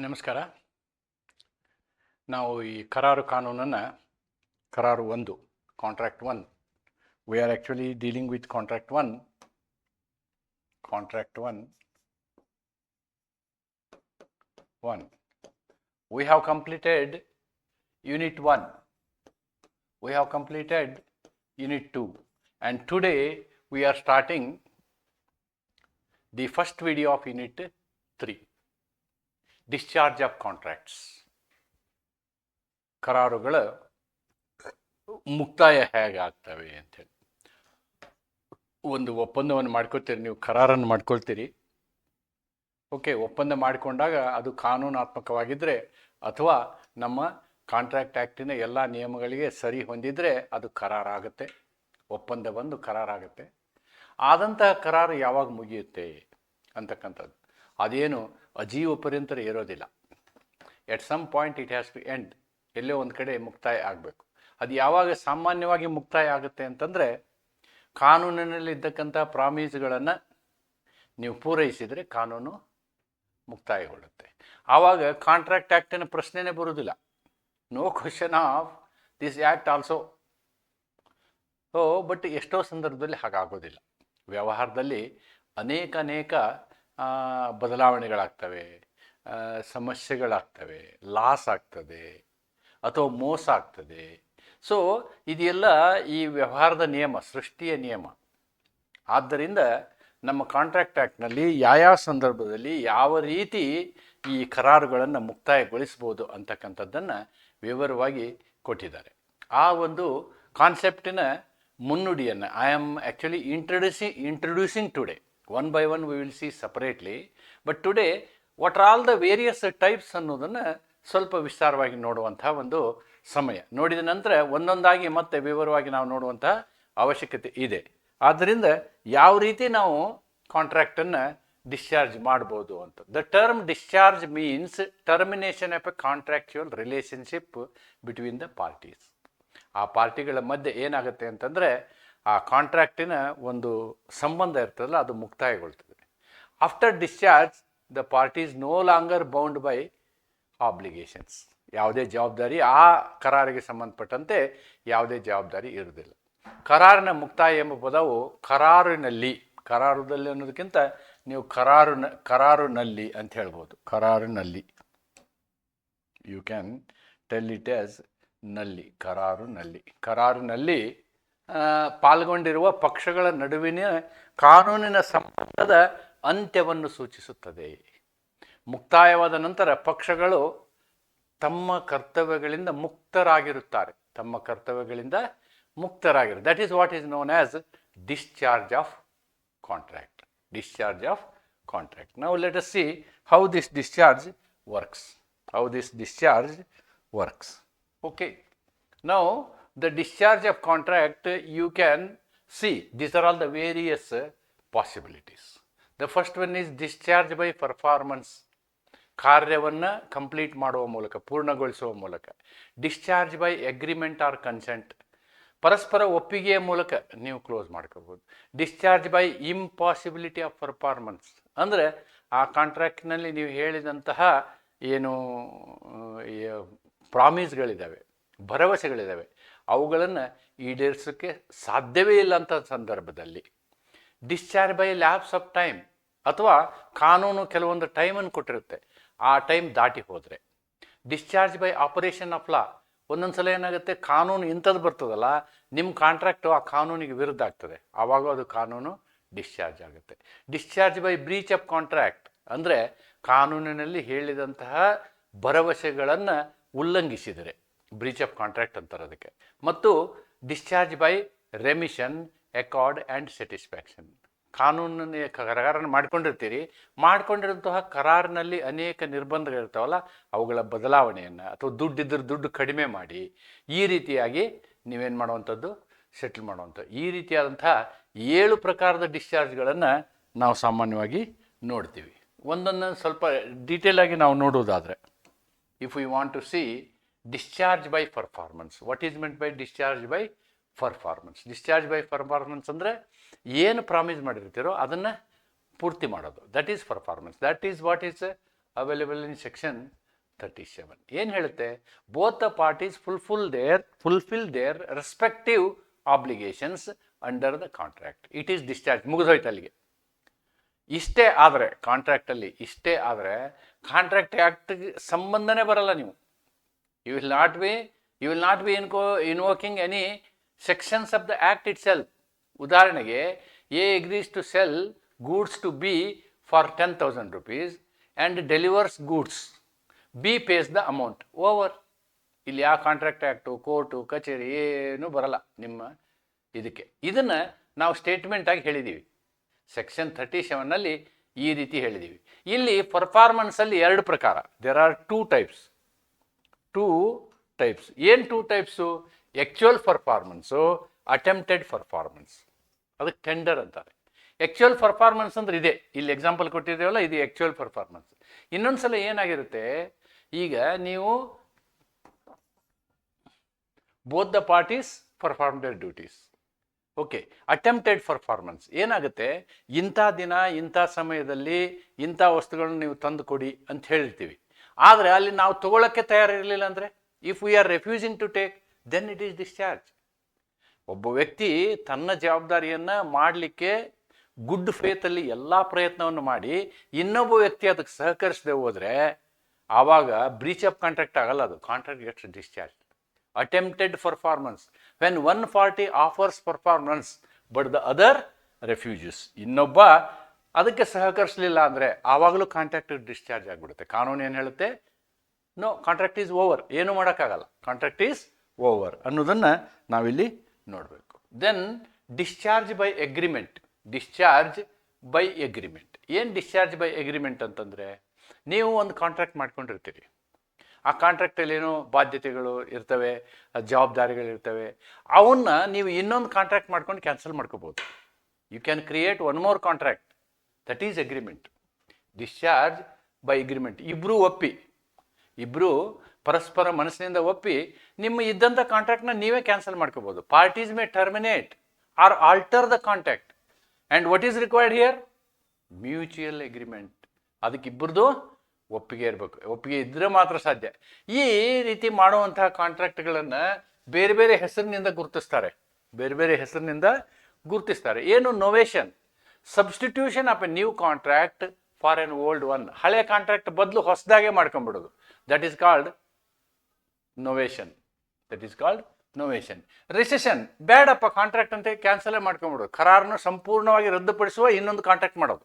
ನಮಸ್ಕಾರ ನಾವು ಈ ಕರಾರು ಕಾನೂನನ್ನು ಕರಾರು ಒಂದು contract one we are actually dealing with contract one contract one one we have completed unit 1 we have completed unit 2 and today we are starting the first video of unit 3 discharge of contracts ಕರಾರುಗಳ ಮುಕ್ತಾಯ ಹೇಗೆ ಹೇಗಾಗ್ತವೆ ಅಂತೇಳಿ ಒಂದು ಒಪ್ಪಂದವನ್ನು ಮಾಡ್ಕೊಳ್ತೀರಿ, ನೀವು ಕರಾರನ್ನು ಮಾಡ್ಕೊಳ್ತೀರಿ. Okay, ಒಪ್ಪಂದ ಮಾಡಿಕೊಂಡಾಗ ಅದು ಕಾನೂನಾತ್ಮಕವಾಗಿದ್ದರೆ ಅಥವಾ ನಮ್ಮ ಕಾಂಟ್ರಾಕ್ಟ್ ಆ್ಯಕ್ಟಿನ ಎಲ್ಲ ನಿಯಮಗಳಿಗೆ ಸರಿ ಹೊಂದಿದರೆ ಅದು ಕರಾರಾಗುತ್ತೆ, ಒಪ್ಪಂದ ಬಂದು ಕರಾರಾಗುತ್ತೆ. ಆದಂತಹ ಕರಾರು ಯಾವಾಗ ಮುಗಿಯುತ್ತೆ ಅಂತಕ್ಕಂಥದ್ದು. ಅದೇನು ಅಜೀವ ಪರ್ಯಂತರ ಇರೋದಿಲ್ಲ. At some point it has to end ಎಲ್ಲೋ ಒಂದು ಕಡೆ ಮುಕ್ತಾಯ ಆಗಬೇಕು. ಅದು ಯಾವಾಗ ಸಾಮಾನ್ಯವಾಗಿ ಮುಕ್ತಾಯ ಆಗುತ್ತೆ ಅಂತಂದರೆ ಕಾನೂನಿನಲ್ಲಿ ಇದ್ದಕ್ಕಂಥ ಪ್ರಾಮಿಸ್ಗಳನ್ನು ನೀವು ಪೂರೈಸಿದರೆ ಕಾನೂನು ಮುಕ್ತಾಯಗೊಳ್ಳುತ್ತೆ. ಆವಾಗ ಕಾಂಟ್ರಾಕ್ಟ್ ಆ್ಯಕ್ಟಿನ ಪ್ರಶ್ನೆನೇ ಬರುವುದಿಲ್ಲ no question of this act also oh but ಎಷ್ಟೋ ಸಂದರ್ಭದಲ್ಲಿ ಹಾಗಾಗೋದಿಲ್ಲ. ವ್ಯವಹಾರದಲ್ಲಿ ಅನೇಕ ಅನೇಕ ಬದಲಾವಣೆಗಳಾಗ್ತವೆ ಸಮಸ್ಯೆಗಳಾಗ್ತವೆ ಲಾಸ್ ಆಗ್ತದೆ ಅಥವಾ ಮೋಸ ಆಗ್ತದೆ. ಸೊ ಇದೆಲ್ಲ ಈ ವ್ಯವಹಾರದ ನಿಯಮ, ಸೃಷ್ಟಿಯ ನಿಯಮ. ಆದ್ದರಿಂದ ನಮ್ಮ ಕಾಂಟ್ರಾಕ್ಟ್ ಆ್ಯಕ್ಟ್ನಲ್ಲಿ ಯಾವ್ಯಾವ ಸಂದರ್ಭದಲ್ಲಿ ಯಾವ ರೀತಿ ಈ ಕರಾರುಗಳನ್ನು ಮುಕ್ತಾಯಗೊಳಿಸ್ಬೋದು ಅಂತಕ್ಕಂಥದ್ದನ್ನು ವಿವರವಾಗಿ ಕೊಟ್ಟಿದ್ದಾರೆ. ಆ ಒಂದು ಕಾನ್ಸೆಪ್ಟಿನ ಮುನ್ನುಡಿಯನ್ನು I am actually introducing introducing today one by one we will see separately but today what are all the various types ಅನ್ನೋದನ್ನು ಸ್ವಲ್ಪ ವಿಸ್ತಾರವಾಗಿ ನೋಡುವಂಥ ಒಂದು ಸಮಯ. ನೋಡಿದ ನಂತರ ಒಂದೊಂದಾಗಿ ಮತ್ತೆ ವಿವರವಾಗಿ ನಾವು ನೋಡುವಂಥ ಅವಶ್ಯಕತೆ ಇದೆ. ಆದ್ದರಿಂದ ಯಾವ ರೀತಿ ನಾವು ಕಾಂಟ್ರಾಕ್ಟನ್ನು ಡಿಸ್ಚಾರ್ಜ್ ಮಾಡ್ಬೋದು ಅಂತ. The term discharge means termination of a contractual relationship between the parties ಆ ಪಾರ್ಟಿಗಳ ಮಧ್ಯೆ ಏನಾಗುತ್ತೆ ಅಂತಂದರೆ ಆ ಕಾಂಟ್ರಾಕ್ಟಿನ ಒಂದು ಸಂಬಂಧ ಇರ್ತದಲ್ಲ, ಅದು ಮುಕ್ತಾಯಗೊಳ್ತದೆ. After discharge the parties no longer bound by obligations ಯಾವುದೇ ಜವಾಬ್ದಾರಿ ಆ ಕರಾರಿಗೆ ಸಂಬಂಧಪಟ್ಟಂತೆ ಯಾವುದೇ ಜವಾಬ್ದಾರಿ ಇರುವುದಿಲ್ಲ. ಕರಾರಿನ ಮುಕ್ತಾಯ ಎಂಬ ಪದವು ಕರಾರಿನಲ್ಲಿ, ಕರಾರುದಲ್ಲಿ ಅನ್ನೋದಕ್ಕಿಂತ ನೀವು ಕರಾರು ಕರಾರುನಲ್ಲಿ ಅಂತ ಹೇಳ್ಬೋದು. ಕರಾರಿನಲ್ಲಿ. ಯು ಕ್ಯಾನ್ ಟೆಲ್ ಇಟ್ ಆಸ್ನಲ್ಲಿ, ಕರಾರುನಲ್ಲಿ. ಕರಾರಿನಲ್ಲಿ ಪಾಲ್ಗೊಂಡಿರುವ ಪಕ್ಷಗಳ ನಡುವಿನ ಕಾನೂನಿನ ಸಂಬಂಧದ ಅಂತ್ಯವನ್ನು ಸೂಚಿಸುತ್ತದೆ. ಮುಕ್ತಾಯವಾದ ನಂತರ ಪಕ್ಷಗಳು ತಮ್ಮ ಕರ್ತವ್ಯಗಳಿಂದ ಮುಕ್ತರಾಗಿರುತ್ತಾರೆ. ತಮ್ಮ ಕರ್ತವ್ಯಗಳಿಂದ ಮುಕ್ತರಾಗಿರು that is what is known as discharge of contract discharge of contract ನಾವು let us see how this discharge works how this discharge works okay now the discharge of contract you can see these are all the various uh, possibilities. The first one is discharge by performance. ಕಾರ್ಯವನ್ನು complete ಮಾಡುವ ಮೂಲಕ ಪೂರ್ಣಗೊಳಿಸುವ ಮೂಲಕ. Discharge by agreement or consent ಪರಸ್ಪರ ಒಪ್ಪಿಗೆಯ ಮೂಲಕ ನೀವು close ಮಾಡ್ಕೋಬೋದು. Discharge by impossibility of performance ಅಂದರೆ ಆ ಕಾಂಟ್ರಾಕ್ಟ್ನಲ್ಲಿ ನೀವು ಹೇಳಿದಂತಹ ಏನು ಪ್ರಾಮಿಸ್ಗಳಿದ್ದಾವೆ ಭರವಸೆಗಳಿದ್ದಾವೆ ಅವುಗಳನ್ನು ಈಡೇರಿಸೋಕ್ಕೆ ಸಾಧ್ಯವೇ ಇಲ್ಲ ಅಂತ ಸಂದರ್ಭದಲ್ಲಿ. Discharge by lapse of time ಅಥವಾ ಕಾನೂನು ಕೆಲವೊಂದು ಟೈಮನ್ನು ಕೊಟ್ಟಿರುತ್ತೆ. ಆ ಟೈಮ್ ದಾಟಿ ಹೋದರೆ. Discharge by operation of law ಒಂದೊಂದು ಸಲ ಏನಾಗುತ್ತೆ? ಕಾನೂನು ಇಂಥದ್ದು ಬರ್ತದಲ್ಲ ನಿಮ್ಮ ಕಾಂಟ್ರಾಕ್ಟು ಆ ಕಾನೂನಿಗೆ ವಿರುದ್ಧ ಆಗ್ತದೆ. ಆವಾಗ ಅದು ಕಾನೂನು ಡಿಸ್ಚಾರ್ಜ್ ಆಗುತ್ತೆ. Discharge by breach of contract ಅಂದರೆ ಕಾನೂನಿನಲ್ಲಿ ಹೇಳಿದಂತಹ ಭರವಸೆಗಳನ್ನು ಉಲ್ಲಂಘಿಸಿದರೆ. ಬ್ರೀಚ್ ಆಫ್ ಕಾಂಟ್ರಾಕ್ಟ್ ಅಂತಾರೆ ಅದಕ್ಕೆ. ಮತ್ತು discharge by remission accord and satisfaction ಕಾನೂನನ್ನು ಕರಾರನ್ನು ಮಾಡ್ಕೊಂಡಿರ್ತೀರಿ. ಮಾಡ್ಕೊಂಡಿರುವಂತಹ ಕರಾರಿನಲ್ಲಿ ಅನೇಕ ನಿರ್ಬಂಧಗಳಿರ್ತಾವಲ್ಲ ಅವುಗಳ ಬದಲಾವಣೆಯನ್ನು ಅಥವಾ ದುಡ್ಡಿದ್ರೆ ದುಡ್ಡು ಕಡಿಮೆ ಮಾಡಿ, ಈ ರೀತಿಯಾಗಿ ನೀವೇನು ಮಾಡುವಂಥದ್ದು? ಸೆಟ್ಲ್ ಮಾಡುವಂಥದ್ದು. ಈ ರೀತಿಯಾದಂಥ ಏಳು ಪ್ರಕಾರದ ಡಿಸ್ಚಾರ್ಜ್ಗಳನ್ನು ನಾವು ಸಾಮಾನ್ಯವಾಗಿ ನೋಡ್ತೀವಿ. ಒಂದನ್ನು ಸ್ವಲ್ಪ ಡೀಟೇಲಾಗಿ ನಾವು ನೋಡೋದಾದರೆ if you want to see discharge by performance what is meant by discharge by performance discharge by performance ಅಂದರೆ ಏನು ಪ್ರಾಮಿಸ್ ಮಾಡಿರ್ತೀರೋ ಅದನ್ನು ಪೂರ್ತಿ ಮಾಡೋದು. That is performance that is what is available in section thirty seven ಏನು ಹೇಳುತ್ತೆ? Both the parties fulfil their fulfil their respective obligations under the contract it is discharge ಮುಗಿದೋಯ್ತು ಅಲ್ಲಿಗೆ. ಇಷ್ಟೇ ಆದರೆ ಕಾಂಟ್ರಾಕ್ಟಲ್ಲಿ ಇಷ್ಟೇ ಆದರೆ ಕಾಂಟ್ರಾಕ್ಟ್ ಆ್ಯಕ್ಟ್ಗೆ ಸಂಬಂಧನೇ ಬರಲ್ಲ ನೀವು. You will not be you will not be inco invoking any sections of the act itself ಉದಾಹರಣೆಗೆ A agrees to sell goods to B for ten thousand rupees and delivers goods B pays the amount over ಇಲ್ಲಿ ಯಾವ contract act court ಕಚೇರಿ ಏನೂ ಬರಲ್ಲ ನಿಮ್ಮ ಇದಕ್ಕೆ. ಇದನ್ನು ನಾವು ಸ್ಟೇಟ್ಮೆಂಟಾಗಿ ಹೇಳಿದ್ದೀವಿ ಸೆಕ್ಷನ್ ಥರ್ಟಿ ಸೆವೆನ್ನಲ್ಲಿ ಈ ರೀತಿ ಹೇಳಿದ್ದೀವಿ ಇಲ್ಲಿ ಪರ್ಫಾರ್ಮೆನ್ಸಲ್ಲಿ ಎರಡು ಪ್ರಕಾರ. There are two types two types ಏನು two types actual performance attempted performance ಅದಕ್ಕೆ ಟೆಂಡರ್ ಅಂತಾರೆ. ಆ್ಯಕ್ಚುಯಲ್ ಪರ್ಫಾರ್ಮೆನ್ಸ್ ಅಂದ್ರೆ ಇದೆ. ಇಲ್ಲಿ ಎಕ್ಸಾಂಪಲ್ ಕೊಟ್ಟಿದ್ದೀವಲ್ಲ, ಇದು ಆ್ಯಕ್ಚುಯಲ್ ಪರ್ಫಾರ್ಮೆನ್ಸ್ ಇನ್ನೊಂದು ಸಲ ಏನಾಗಿರುತ್ತೆ? ಈಗ ನೀವು both the parties perform their duties okay attempted performance ಏನಾಗುತ್ತೆ? ಇಂಥ ದಿನ, ಇಂಥ ಸಮಯದಲ್ಲಿ ಇಂಥ ವಸ್ತುಗಳನ್ನ ನೀವು ತಂದು ಕೊಡಿ ಅಂತ ಹೇಳಿರ್ತೀವಿ. ಆದರೆ ಅಲ್ಲಿ ನಾವು ತಗೊಳ್ಳೋಕ್ಕೆ ತಯಾರಿರಲಿಲ್ಲ ಅಂದರೆ if we are refusing to take then it is discharge ಒಬ್ಬ ವ್ಯಕ್ತಿ ತನ್ನ ಜವಾಬ್ದಾರಿಯನ್ನು ಮಾಡಲಿಕ್ಕೆ ಗುಡ್ ಫೇತಲ್ಲಿ ಎಲ್ಲ ಪ್ರಯತ್ನವನ್ನು ಮಾಡಿ, ಇನ್ನೊಬ್ಬ ವ್ಯಕ್ತಿ ಅದಕ್ಕೆ ಸಹಕರಿಸದೆ ಹೋದರೆ, ಆವಾಗ ಬ್ರೀಚ್ ಆಫ್ ಕಾಂಟ್ರಾಕ್ಟ್ ಆಗಲ್ಲ ಅದು. Contract gets discharge attempted performance when one party offers performance but the other refuses ಇನ್ನೊಬ್ಬ ಅದಕ್ಕೆ ಸಹಕರಿಸಲಿಲ್ಲ ಅಂದರೆ ಆವಾಗಲೂ ಕಾಂಟ್ರಾಕ್ಟ್ ಡಿಸ್ಚಾರ್ಜ್ ಆಗಿಬಿಡುತ್ತೆ. ಕಾನೂನು ಏನು ಹೇಳುತ್ತೆ? ನೋ ಕಾಂಟ್ರಾಕ್ಟ್ ಈಸ್ ಓವರ್ ಏನು ಮಾಡೋಕ್ಕಾಗಲ್ಲ. ಕಾಂಟ್ರಾಕ್ಟ್ ಈಸ್ ಓವರ್ ಅನ್ನೋದನ್ನು ನಾವಿಲ್ಲಿ ನೋಡಬೇಕು. Then discharge by agreement discharge by agreement ಏನು ಡಿಸ್ಚಾರ್ಜ್ ಬೈ ಎಗ್ರಿಮೆಂಟ್ ಅಂತಂದರೆ, ನೀವು ಒಂದು ಕಾಂಟ್ರಾಕ್ಟ್ ಮಾಡ್ಕೊಂಡಿರ್ತೀರಿ. ಆ ಕಾಂಟ್ರಾಕ್ಟಲ್ಲಿ ಏನೋ ಬಾಧ್ಯತೆಗಳು ಇರ್ತವೆ ಜವಾಬ್ದಾರಿಗಳಿರ್ತವೆ ಅವನ್ನ ನೀವು ಇನ್ನೊಂದು ಕಾಂಟ್ರಾಕ್ಟ್ ಮಾಡ್ಕೊಂಡು ಕ್ಯಾನ್ಸಲ್ ಮಾಡ್ಕೋಬೋದು. You can create one more contract that is agreement discharge by agreement ಇಬ್ಬರೂ ಒಪ್ಪಿ. ಇಬ್ಬರು ಪರಸ್ಪರ ಮನಸ್ಸಿನಿಂದ ಒಪ್ಪಿ ನಿಮ್ಮ ಇದ್ದಂಥ ಕಾಂಟ್ರಾಕ್ಟ್ನ ನೀವೇ ಕ್ಯಾನ್ಸಲ್ ಮಾಡ್ಕೋಬೋದು. Parties may terminate or alter the contract and what is required here mutual agreement ಅದಕ್ಕೆ ಇಬ್ಬರದು ಒಪ್ಪಿಗೆ ಇರಬೇಕು. ಒಪ್ಪಿಗೆ ಇದ್ದರೆ ಮಾತ್ರ ಸಾಧ್ಯ. ಈ ರೀತಿ ಮಾಡುವಂತಹ ಕಾಂಟ್ರಾಕ್ಟ್ಗಳನ್ನು ಬೇರೆ ಬೇರೆ ಹೆಸರಿನಿಂದ ಗುರುತಿಸ್ತಾರೆ. ಬೇರೆ ಬೇರೆ ಹೆಸರಿನಿಂದ ಗುರುತಿಸ್ತಾರೆ. ಏನು novation substitution of a new contract for an old one ಹಳೆ ಕಾಂಟ್ರಾಕ್ಟ್ ಬದಲು ಹೊಸದಾಗೆ ಮಾಡ್ಕೊಂಬಿಡೋದು that is called novation that is called novation rescission ಬೇಡಪ್ಪ ಕಾಂಟ್ರಾಕ್ಟ್ ಅಂತ ಕ್ಯಾನ್ಸಲೇ ಮಾಡ್ಕೊಂಬಿಡೋದು ಕರಾರನ್ನು ಸಂಪೂರ್ಣವಾಗಿ ರದ್ದುಪಡಿಸುವ ಇನ್ನೊಂದು ಕಾಂಟ್ರಾಕ್ಟ್ ಮಾಡೋದು.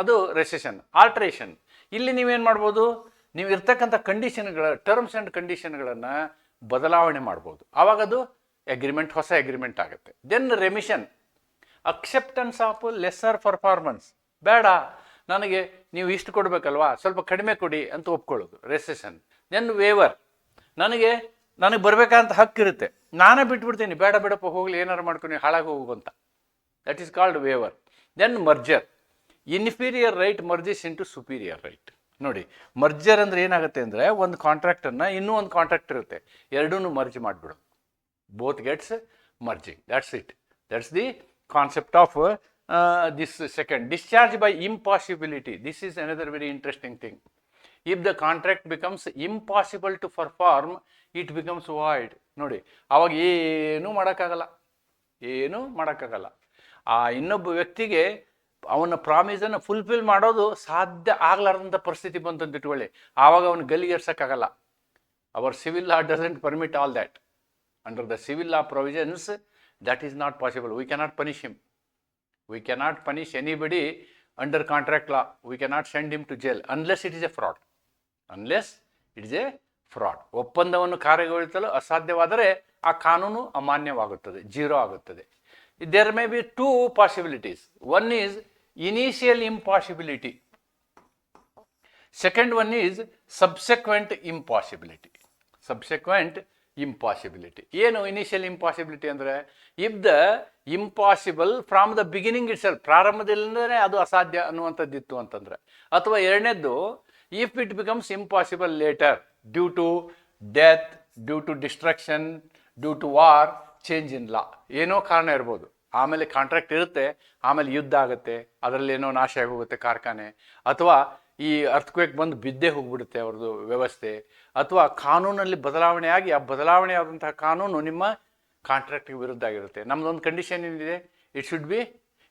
ಅದು ರೆಸೆಷನ್ ಆಲ್ಟ್ರೇಷನ್ ಇಲ್ಲಿ ನೀವೇನು ಮಾಡ್ಬೋದು? ನೀವು ಇರ್ತಕ್ಕಂಥ ಕಂಡೀಷನ್ಗಳ ಟರ್ಮ್ಸ್ ಆ್ಯಂಡ್ ಕಂಡೀಷನ್ಗಳನ್ನು ಬದಲಾವಣೆ ಮಾಡ್ಬೋದು. ಆವಾಗ ಅದು ಅಗ್ರಿಮೆಂಟ್ ಹೊಸ ಅಗ್ರಿಮೆಂಟ್ ಆಗುತ್ತೆ. Then remission acceptance of lesser performance ಬೇಡ, ನನಗೆ ನೀವು ಇಷ್ಟು ಕೊಡಬೇಕಲ್ವಾ? ಸ್ವಲ್ಪ ಕಡಿಮೆ ಕೊಡಿ ಅಂತ ಒಪ್ಕೊಳ್ಳೋದು ರೆಸೆಷನ್ ದೆನ್ ವೇವರ್ ನನಗೆ ನನಗೆ ಬರಬೇಕಂತ ಹಕ್ಕಿರುತ್ತೆ ನಾನೇ ಬಿಟ್ಬಿಡ್ತೀನಿ. ಬೇಡ, ಬೇಡಪ್ಪ, ಹೋಗಲಿ ಏನಾರು ಮಾಡ್ಕೊಂಡು ಹಾಳಾಗಿ ಹೋಗು ಅಂತ. That is called waiver then merger inferior right merges into superior right ನೋಡಿ ಮರ್ಜರ್ ಅಂದ್ರೆ ಏನಾಗುತ್ತೆ ಅಂದರೆ ಒಂದು ಕಾಂಟ್ರಾಕ್ಟನ್ನು ಇನ್ನೂ ಒಂದು ಕಾಂಟ್ರಾಕ್ಟ್ ಇರುತ್ತೆ. ಎರಡೂ merge ಮಾಡಿಬಿಡು. Both gets merging that's it that's the concept of this second discharge by impossibility this is another very interesting thing if the contract becomes impossible to perform it becomes void ನೋಡಿ, ಅವಾಗ ಏನೂ ಮಾಡೋಕ್ಕಾಗಲ್ಲ. ಏನೂ ಮಾಡೋಕ್ಕಾಗಲ್ಲ. ಆ ಇನ್ನೊಬ್ಬ ವ್ಯಕ್ತಿಗೆ ಅವನ ಪ್ರಾಮಿಸನ್ನು ಫುಲ್ಫಿಲ್ ಮಾಡೋದು ಸಾಧ್ಯ ಆಗ್ಲಾರ್ದಂಥ ಪರಿಸ್ಥಿತಿ ಬಂತು ಅಂತ ಇಟ್ಕೊಳ್ಳಿ. ಆವಾಗ ಅವನು ಗಲ್ಲಿಗೇರ್ಸೋಕ್ಕಾಗಲ್ಲ our civil law doesn't permit all that under the civil law provisions that is not possible we cannot punish him we cannot punish anybody under contract law we cannot send him to jail unless it is a fraud unless it is a fraud ಒಪ್ಪಂದವನ್ನು ಕಾರ್ಯಗೊಳಿಸಲು ಅಸಾಧ್ಯವಾದರೆ ಆ ಕಾನೂನು ಅಮಾನ್ಯವಾಗುತ್ತದೆ zero ಆಗುತ್ತದೆ there may be two possibilities one is initial impossibility second one is subsequent impossibility subsequent impossibility ಏನು initial impossibility ಅಂದರೆ if the impossible from the beginning itself ಪ್ರಾರಂಭದಿಂದಲೇ ಅದು ಅಸಾಧ್ಯ ಅನ್ನುವಂಥದ್ದಿತ್ತು ಅಂತಂದರೆ. ಅಥವಾ ಎರಡನೇದ್ದು if it becomes impossible later due to death due to destruction due to war change in law ಏನೋ ಕಾರಣ ಇರ್ಬೋದು. ಆಮೇಲೆ ಕಾಂಟ್ರಾಕ್ಟ್ ಇರುತ್ತೆ, ಆಮೇಲೆ ಯುದ್ಧ ಆಗುತ್ತೆ ಅದರಲ್ಲಿ ಏನೋ ನಾಶ ಆಗೋಗುತ್ತೆ ಕಾರ್ಖಾನೆ. ಅಥವಾ ಈ ಅರ್ಥಕ್ವೇಕ್ ಬಂದು ಬಿದ್ದೇ ಹೋಗ್ಬಿಡುತ್ತೆ ಅವ್ರದ್ದು ವ್ಯವಸ್ಥೆ. ಅಥವಾ ಕಾನೂನಲ್ಲಿ ಬದಲಾವಣೆ ಆಗಿ ಆ ಬದಲಾವಣೆ ಆದಂತಹ ಕಾನೂನು ನಿಮ್ಮ ಕಾಂಟ್ರಾಕ್ಟ್ಗೆ ವಿರುದ್ಧ ಆಗಿರುತ್ತೆ. ನಮ್ದೊಂದು ಕಂಡೀಷನ್ ಏನಿದೆ? It should be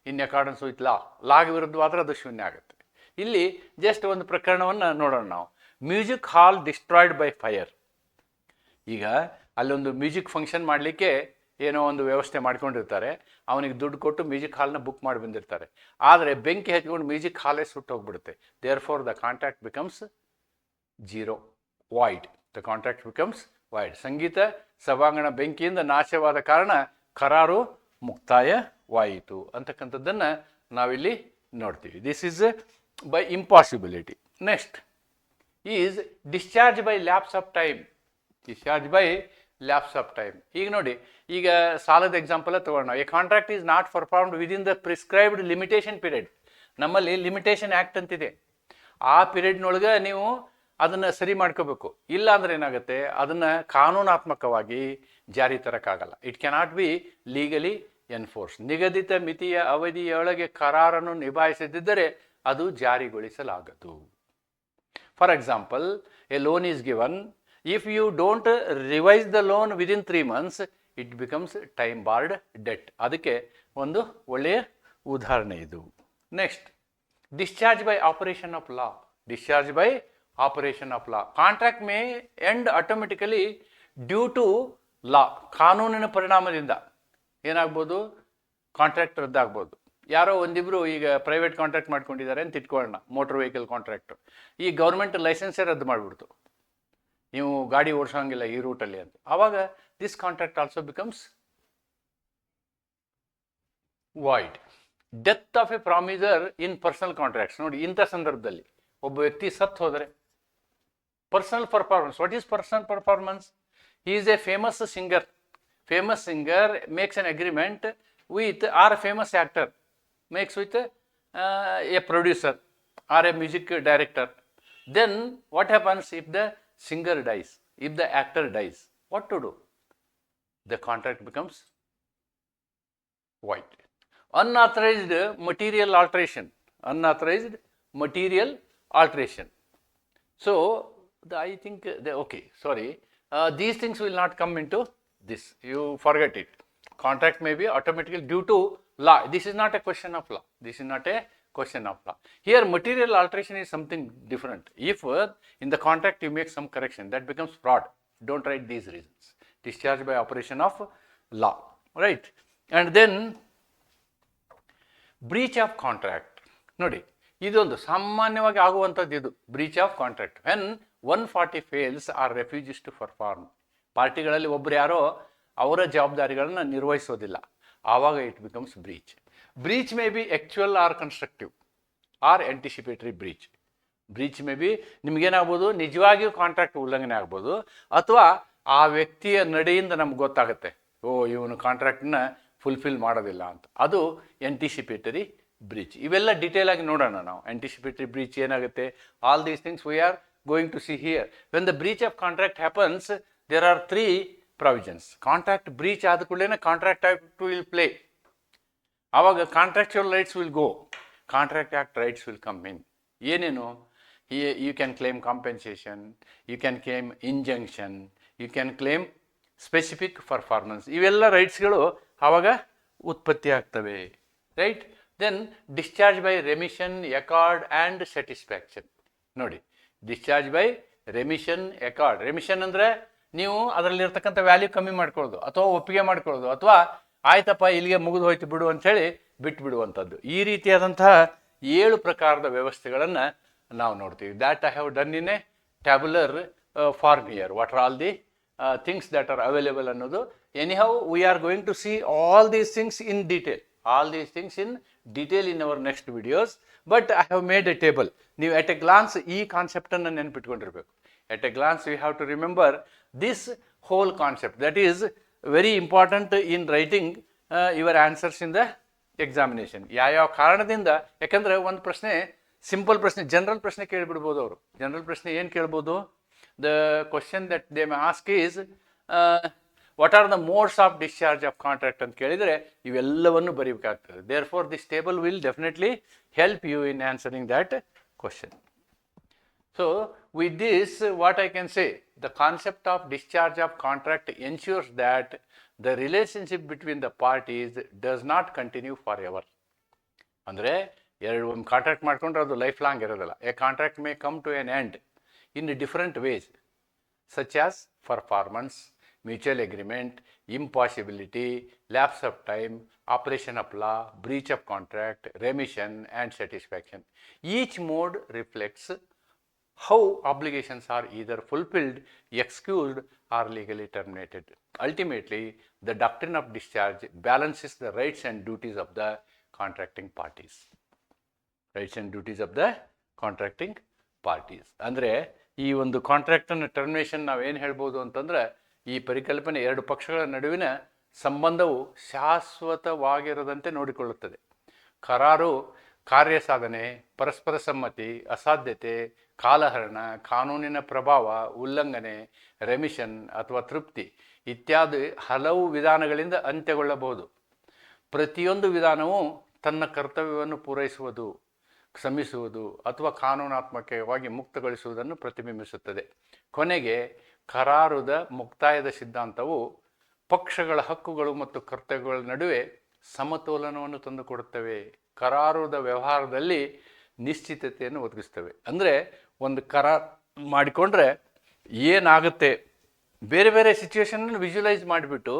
in accordance with law ಲಾಗೆ ವಿರುದ್ಧವಾದ್ರೆ ಅದು ಶೂನ್ಯ ಆಗುತ್ತೆ. ಇಲ್ಲಿ ಜಸ್ಟ್ ಒಂದು ಪ್ರಕರಣವನ್ನು ನೋಡೋಣ ನಾವು. Music hall destroyed by fire ಈಗ ಅಲ್ಲೊಂದು ಮ್ಯೂಸಿಕ್ ಫಂಕ್ಷನ್ ಮಾಡಲಿಕ್ಕೆ ಏನೋ ಒಂದು ವ್ಯವಸ್ಥೆ ಮಾಡ್ಕೊಂಡಿರ್ತಾರೆ. ಅವನಿಗೆ ದುಡ್ಡು ಕೊಟ್ಟು ಮ್ಯೂಸಿಕ್ ಹಾಲ್ನ ಬುಕ್ ಮಾಡಿ ಬಂದಿರ್ತಾರೆ. ಆದರೆ ಬೆಂಕಿ ಹಚ್ಕೊಂಡು ಮ್ಯೂಸಿಕ್ ಹಾಲೇ ಸುಟ್ಟು ಹೋಗ್ಬಿಡುತ್ತೆ therefore the contract becomes zero void the contract becomes void ಸಂಗೀತ ಸಭಾಂಗಣ ಬೆಂಕಿಯಿಂದ ನಾಶವಾದ ಕಾರಣ ಕರಾರು ಮುಕ್ತಾಯವಾಯಿತು ಅಂತಕ್ಕಂಥದ್ದನ್ನು ನಾವಿಲ್ಲಿ ನೋಡ್ತೀವಿ. This is by impossibility next is discharge by lapse of time discharge by lapse of time ಈಗ ನೋಡಿ, ಈಗ ಸಾಲದ ಎಕ್ಸಾಂಪಲ್ ತಗೊಳ್ಳೋಣ a contract is not performed within the prescribed limitation period ನಮ್ಮಲ್ಲಿ ಲಿಮಿಟೇಷನ್ ಆ್ಯಕ್ಟ್ ಅಂತಿದೆ. ಆ ಪೀರಿಯಡ್ನೊಳಗೆ ನೀವು ಅದನ್ನು ಸರಿ ಮಾಡ್ಕೋಬೇಕು. ಇಲ್ಲ ಅಂದ್ರೆ ಏನಾಗುತ್ತೆ? ಅದನ್ನು ಕಾನೂನಾತ್ಮಕವಾಗಿ ಜಾರಿ ತರೋಕ್ಕಾಗಲ್ಲ. It cannot be legally enforce ನಿಗದಿತ ಮಿತಿಯ ಅವಧಿಯೊಳಗೆ ಕರಾರನ್ನು ನಿಭಾಯಿಸದಿದ್ದರೆ ಅದು ಜಾರಿಗೊಳಿಸಲಾಗದು. For example a loan is given if you don't revise the loan within three months it becomes time barred debt ಅದಕ್ಕೆ ಒಂದು ಒಳ್ಳೆಯ ಉದಾಹರಣೆ ಇದು. Next discharge by operation of law discharge by operation of law contract may end automatically due to law ಕಾನೂನಿನ ಪರಿಣಾಮದಿಂದ. ಏನಾಗ್ಬೋದು? Contract ರದ್ದಾಗ್ಬೋದು. ಯಾರೋ ಒಂದಿಬ್ರು ಈಗ ಪ್ರೈವೇಟ್ ಕಾಂಟ್ರಾಕ್ಟ್ ಮಾಡ್ಕೊಂಡಿದ್ದಾರೆ ಅಂತ ಇಟ್ಕೊಳ್ಳೋಣ. ಮೋಟರ್ ವೆಹಿಕಲ್ ಕಾಂಟ್ರಾಕ್ಟ್ ಈ ಗೌರ್ಮೆಂಟ್ ಲೈಸೆನ್ಸೇ ರದ್ದು ಮಾಡಿಬಿಡ್ತು. ನೀವು ಗಾಡಿ ಓಡಿಸೋಂಗಿಲ್ಲ ಈ ರೂಟಲ್ಲಿ ಅಂತ ಆವಾಗ this contract also becomes void death of a promisor in personal contracts ನೋಡಿ ಇಂಥ ಸಂದರ್ಭದಲ್ಲಿ ಒಬ್ಬ ವ್ಯಕ್ತಿ ಸತ್ತು ಹೋದರೆ personal performance what is personal performance a famous singer famous singer makes an agreement with or a famous actor makes with uh, a producer or a music director then what happens if the singer dies if the actor dies what to do the contract becomes void unauthorized material alteration unauthorized material alteration so the, I think the, okay, sorry. Uh, these things will not come into this. You forget it. Contract may be automatically due to law. This is not a question of law. This is not a question of law. Here, material alteration is something different. If uh, in the contract you make some correction, that becomes fraud. Don't write these reasons. Discharge by operation of law. Right? And then breach of contract ನೋಡಿ ಇದೊಂದು ಸಾಮಾನ್ಯವಾಗಿ ಆಗುವಂಥದ್ದು ಇದು breach of contract when one party fails or refuses to perform ಪಾರ್ಟಿಗಳಲ್ಲಿ ಒಬ್ರು ಯಾರೋ ಅವರ ಜವಾಬ್ದಾರಿಗಳನ್ನು ನಿರ್ವಹಿಸೋದಿಲ್ಲ ಆವಾಗ it becomes breach breach may be actual or constructive or anticipatory breach breach may be ನಿಮಗೇನಾಗ್ಬೋದು ನಿಜವಾಗಿಯೂ ಕಾಂಟ್ರಾಕ್ಟ್ ಉಲ್ಲಂಘನೆ ಆಗ್ಬೋದು, ಅಥವಾ ಆ ವ್ಯಕ್ತಿಯ ನಡೆಯಿಂದ ನಮ್ಗೆ ಗೊತ್ತಾಗುತ್ತೆ, ಓ, ಇವನು ಕಾಂಟ್ರಾಕ್ಟ್ನ ಫುಲ್ಫಿಲ್ ಮಾಡೋದಿಲ್ಲ ಅಂತ. ಅದು ಎಂಟಿಸಿಪೇಟರಿ ಬ್ರೀಚ್ ಇವೆಲ್ಲ ಡೀಟೇಲ್ ಆಗಿ ನೋಡೋಣ ನಾವು. ಆಂಟಿಸಿಪೇಟರಿ ಬ್ರೀಚ್ ಏನಾಗುತ್ತೆ? All these things we are going to see here when the breach of contract happens there are three provisions contract breach ಆದ ಕೂಡಲೇ ಕಾಂಟ್ರಾಕ್ಟ್ ಟು ವಿಲ್ ಪ್ಲೇ ಆವಾಗ contractual rights will go contract act rights will come in ಏನೇನು? You can claim compensation you can claim injunction you can claim specific performance ಇವೆಲ್ಲ ರೈಟ್ಸ್ಗಳು ಆವಾಗ ಉತ್ಪತ್ತಿ ಆಗ್ತವೆ. Right then discharge by remission accord and satisfaction ನೋಡಿ discharge by remission accord remission ಅಂದರೆ ನೀವು ಅದರಲ್ಲಿರ್ತಕ್ಕಂಥ value ಕಮ್ಮಿ ಮಾಡ್ಕೊಳ್ಳೋದು, ಅಥವಾ ಒಪ್ಪಿಗೆ ಮಾಡ್ಕೊಳ್ಳೋದು, ಅಥವಾ ಆಯ್ತಪ್ಪ, ಇಲ್ಲಿಗೆ ಮುಗಿದು ಹೋಯ್ತು ಬಿಡು ಅಂಥೇಳಿ ಬಿಟ್ಟು ಬಿಡುವಂಥದ್ದು ಈ ರೀತಿಯಾದಂತಹ ಏಳು ಪ್ರಕಾರದ ವ್ಯವಸ್ಥೆಗಳನ್ನು ನಾವು ನೋಡ್ತೀವಿ. That I have done in a tabular form here what are all the things that are available ಅನ್ನೋದು. Anyhow we are going to see all these things in detail all these things in detail in our next videos but I have made a table ನೀವು at a glance ಈ ಕಾನ್ಸೆಪ್ಟನ್ನು ನೆನ್ಪಿಟ್ಕೊಂಡಿರ್ಬೇಕು. At a glance we have to remember this whole concept that is very important in writing your answers in the examination ಯಾವ್ಯಾವ ಕಾರಣದಿಂದ? ಯಾಕಂದ್ರೆ ಒಂದು ಪ್ರಶ್ನೆ simple ಪ್ರಶ್ನೆ ಜನರಲ್ ಪ್ರಶ್ನೆ ಕೇಳಿಬಿಡ್ಬೋದು ಅವರು. ಜನರಲ್ ಪ್ರಶ್ನೆ ಏನು ಕೇಳ್ಬೋದು? The question that they may ask is what are the modes of discharge of contract ಅಂತ ಕೇಳಿದರೆ, ಇವೆಲ್ಲವನ್ನು ಬರೀಬೇಕಾಗ್ತದೆ. Therefore this table will definitely help you in answering that question So, with this, what I can say, the concept of discharge of contract ensures that the relationship between the parties does not continue forever. ಅಂದರೆ ಎರಡು ಒಂದು contract ಮಾಡ್ಕೊಂಡ್ರೆ ಅದು lifelong ಇರೋದಿಲ್ಲ a contract may come to an end in different ways such as performance, mutual agreement, impossibility, lapse of time, operation of law, breach of contract, remission, and satisfaction. Each mode reflects how obligations are either fulfilled, excused, or legally terminated. Ultimately, the doctrine of discharge balances the rights and duties of the contracting parties. Rights and duties of the contracting parties ಅಂದರೆ ಈ ಒಂದು ಕಾಂಟ್ರಾಕ್ಟನ್ನು termination ನಾವೇನು ಹೇಳ್ಬೋದು ಅಂತಂದ್ರೆ ಈ ಪರಿಕಲ್ಪನೆ ಎರಡು ಪಕ್ಷಗಳ ನಡುವಿನ ಸಂಬಂಧವು ಶಾಶ್ವತವಾಗಿರದಂತೆ ನೋಡಿಕೊಳ್ಳುತ್ತದೆ ಕರಾರು ಕಾರ್ಯಸಾಧನೆ, ಪರಸ್ಪರ ಸಮ್ಮತಿ, ಅಸಾಧ್ಯತೆ, ಕಾಲಹರಣ, ಕಾನೂನಿನ ಪ್ರಭಾವ, ಉಲ್ಲಂಘನೆ ರೆಮಿಷನ್ ಅಥವಾ ತೃಪ್ತಿ ಇತ್ಯಾದಿ ಹಲವು ವಿಧಾನಗಳಿಂದ ಅಂತ್ಯಗೊಳ್ಳಬಹುದು. ಪ್ರತಿಯೊಂದು ವಿಧಾನವೂ ತನ್ನ ಕರ್ತವ್ಯವನ್ನು ಪೂರೈಸುವುದು, ಕ್ಷಮಿಸುವುದು ಅಥವಾ ಕಾನೂನಾತ್ಮಕವಾಗಿ ಮುಕ್ತಗೊಳಿಸುವುದನ್ನು ಪ್ರತಿಬಿಂಬಿಸುತ್ತದೆ. ಕೊನೆಗೆ ಕರಾರುದ ಮುಕ್ತಾಯದ ಸಿದ್ಧಾಂತವು ಪಕ್ಷಗಳ ಹಕ್ಕುಗಳು ಮತ್ತು ಕರ್ತವ್ಯಗಳ ನಡುವೆ ಸಮತೋಲನವನ್ನು ತಂದುಕೊಡುತ್ತವೆ. ಕರಾರುದ ವ್ಯವಹಾರದಲ್ಲಿ ನಿಶ್ಚಿತತೆಯನ್ನು ಒದಗಿಸ್ತವೆ. ಅಂದರೆ ಒಂದು ಕರಾರ್ ಮಾಡಿಕೊಂಡ್ರೆ ಏನಾಗುತ್ತೆ? ಬೇರೆ ಬೇರೆ ಸಿಚುವೇಶನ್ನ ವಿಜುವಲೈಸ್ ಮಾಡಿಬಿಟ್ಟು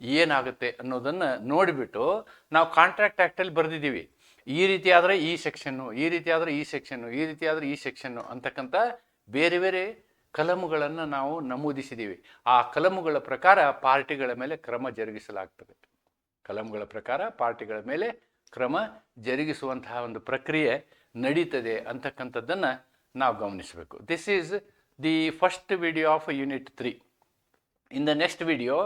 ಏನಾಗುತ್ತೆ ಅನ್ನೋದನ್ನು ನೋಡಿಬಿಟ್ಟು ನಾವು ಕಾಂಟ್ರಾಕ್ಟ್ ಆ್ಯಕ್ಟಲ್ಲಿ ಬರೆದಿದ್ದೀವಿ. ಈ ರೀತಿ ಆದರೆ ಈ ಸೆಕ್ಷನ್ನು ಈ ರೀತಿ ಆದರೆ ಈ ಸೆಕ್ಷನ್ನು ಈ ರೀತಿ ಆದರೆ ಈ ಸೆಕ್ಷನ್ನು ಅಂತಕ್ಕಂಥ ಬೇರೆ ಬೇರೆ ಕಲಮುಗಳನ್ನು ನಾವು ನಮೂದಿಸಿದ್ದೀವಿ. ಆ ಕಲಮುಗಳ ಪ್ರಕಾರ ಪಾರ್ಟಿಗಳ ಮೇಲೆ ಕ್ರಮ ಜರುಗಿಸಲಾಗ್ತದೆ. ಕಲಮುಗಳ ಪ್ರಕಾರ ಪಾರ್ಟಿಗಳ ಮೇಲೆ ಕ್ರಮ ಜರುಗಿಸುವಂತಹ ಒಂದು ಪ್ರಕ್ರಿಯೆ ನಡೀತದೆ ಅಂತಕ್ಕಂಥದ್ದನ್ನು ನಾವು ಗಮನಿಸಬೇಕು. This is the first video of unit three in the next video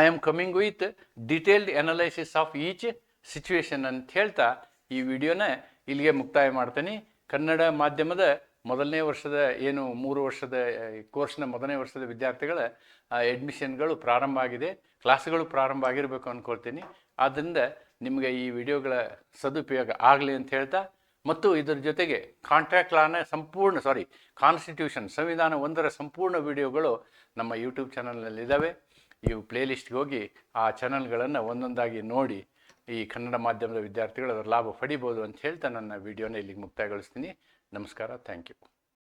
I am coming with detailed analysis of each situation ಅಂತ ಹೇಳ್ತಾ ಈ ವಿಡಿಯೋನ ಇಲ್ಲಿಗೆ ಮುಕ್ತಾಯ ಮಾಡ್ತೀನಿ. ಕನ್ನಡ ಮಾಧ್ಯಮದ ಮೊದಲನೇ ವರ್ಷದ ಏನು ಮೂರು ವರ್ಷದ, ಕೋರ್ಸ್ನ ಮೊದಲನೇ ವರ್ಷದ ವಿದ್ಯಾರ್ಥಿಗಳ ಅಡ್ಮಿಷನ್ಗಳು ಪ್ರಾರಂಭ ಆಗಿದೆ. ಕ್ಲಾಸ್ಗಳು ಪ್ರಾರಂಭ ಆಗಿರಬೇಕು ಅಂದ್ಕೊಳ್ತೀನಿ ಆದ್ದರಿಂದ ನಿಮಗೆ ಈ ವಿಡಿಯೋಗಳ ಸದುಪಯೋಗ ಆಗಲಿ ಅಂತ ಹೇಳ್ತಾ, ಮತ್ತು ಇದರ ಜೊತೆಗೆ ಕಾಂಟ್ರಾಕ್ಟ್ ಲಾನ ಸಂಪೂರ್ಣ ಸಾರಿ ಕಾನ್ಸ್ಟಿಟ್ಯೂಷನ್ ಸಂವಿಧಾನ ಒಂದರ ಸಂಪೂರ್ಣ ವಿಡಿಯೋಗಳು ನಮ್ಮ ಯೂಟ್ಯೂಬ್ ಚಾನಲ್ನಲ್ಲಿದ್ದಾವೆ ಇವು ಪ್ಲೇಲಿಸ್ಟ್ಗೆ ಹೋಗಿ ಆ ಚಾನಲ್ಗಳನ್ನು ಒಂದೊಂದಾಗಿ ನೋಡಿ, ಈ ಕನ್ನಡ ಮಾಧ್ಯಮದ ವಿದ್ಯಾರ್ಥಿಗಳು ಅದರ ಲಾಭ ಪಡಿಬೋದು ಅಂತ ಹೇಳ್ತಾ ನನ್ನ ವಿಡಿಯೋನ ಇಲ್ಲಿಗೆ ಮುಕ್ತಾಯಗೊಳಿಸ್ತೀನಿ. ನಮಸ್ಕಾರ ಥ್ಯಾಂಕ್ ಯು